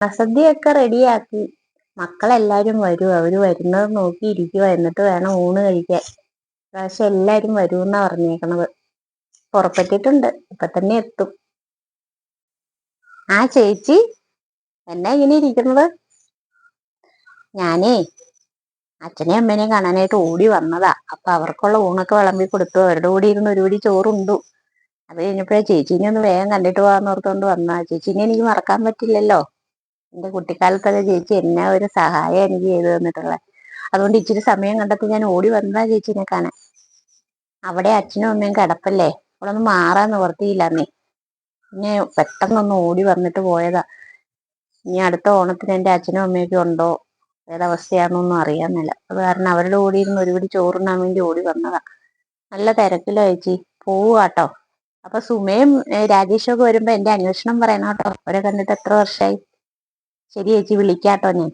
സദ്യയൊക്കെ റെഡിയാക്കി. മക്കളെല്ലാരും വരും. അവർ വരുന്നത് നോക്കി ഇരിക്കുക എന്നിട്ട് വേണം ഊണ് കഴിക്കാൻ. പ്രാവശ്യം എല്ലാരും വരുമെന്നാ പറഞ്ഞേക്കണത്. പുറപ്പെട്ടിട്ടുണ്ട്. ഇപ്പൊ തന്നെ എത്തും. ആ ചേച്ചി എന്നാ ഇങ്ങനെ ഇരിക്കുന്നത്? ഞാനേ അച്ഛനെയും അമ്മേനെയും കാണാനായിട്ട് ഓടി വന്നതാ. അപ്പൊ അവർക്കുള്ള ഊണൊക്കെ വിളമ്പി കൊടുത്തു. അവരുടെ കൂടി ഇരുന്ന് ഒരു പിടി ചോറുണ്ടു. അത് കഴിഞ്ഞപ്പോഴേ ചേച്ചീനെ ഒന്ന് വേഗം കണ്ടിട്ട് പോകാന്ന് ഓർത്തോണ്ട് വന്നാ ചേച്ചീനെ എനിക്ക് മറക്കാൻ പറ്റില്ലല്ലോ. എന്റെ കുട്ടിക്കാലത്തൊക്കെ ചേച്ചി എന്നാ ഒരു സഹായം എനിക്ക് ചെയ്തു തന്നിട്ടുള്ളത് അതുകൊണ്ട് ഇച്ചിരി സമയം കണ്ടെത്തി ഞാൻ ഓടി വന്നതാ ചേച്ചിനെ കാണാൻ. അവിടെ അച്ഛനും അമ്മയും കിടപ്പല്ലേ? അവളൊന്ന് മാറാൻ നിവർത്തിയില്ലെന്നേ പിന്നെ പെട്ടെന്നൊന്ന് ഓടി വന്നിട്ട് പോയതാ. ഇനി അടുത്ത ഓണത്തിന് എന്റെ അച്ഛനും അമ്മയൊക്കെ ഉണ്ടോ? ഏതവസ്ഥയാണെന്നൊന്നും അറിയാന്നില്ല. അത് കാരണം അവരുടെ ഓടി ഇരുന്ന് ഒരുപിടി ചോറുണ്ണാൻ വേണ്ടി ഓടി വന്നതാ. നല്ല തിരക്കിലോ ചേച്ചി. പോവുക അപ്പൊ സുമയും രാജേഷും ഒക്കെ വരുമ്പോ എന്റെ അന്വേഷണം പറയണം കേട്ടോ അവരെ കണ്ടിട്ട് എത്ര വർഷമായി ശരി ചേച്ചി വിളിക്കാട്ടോ ഞാൻ.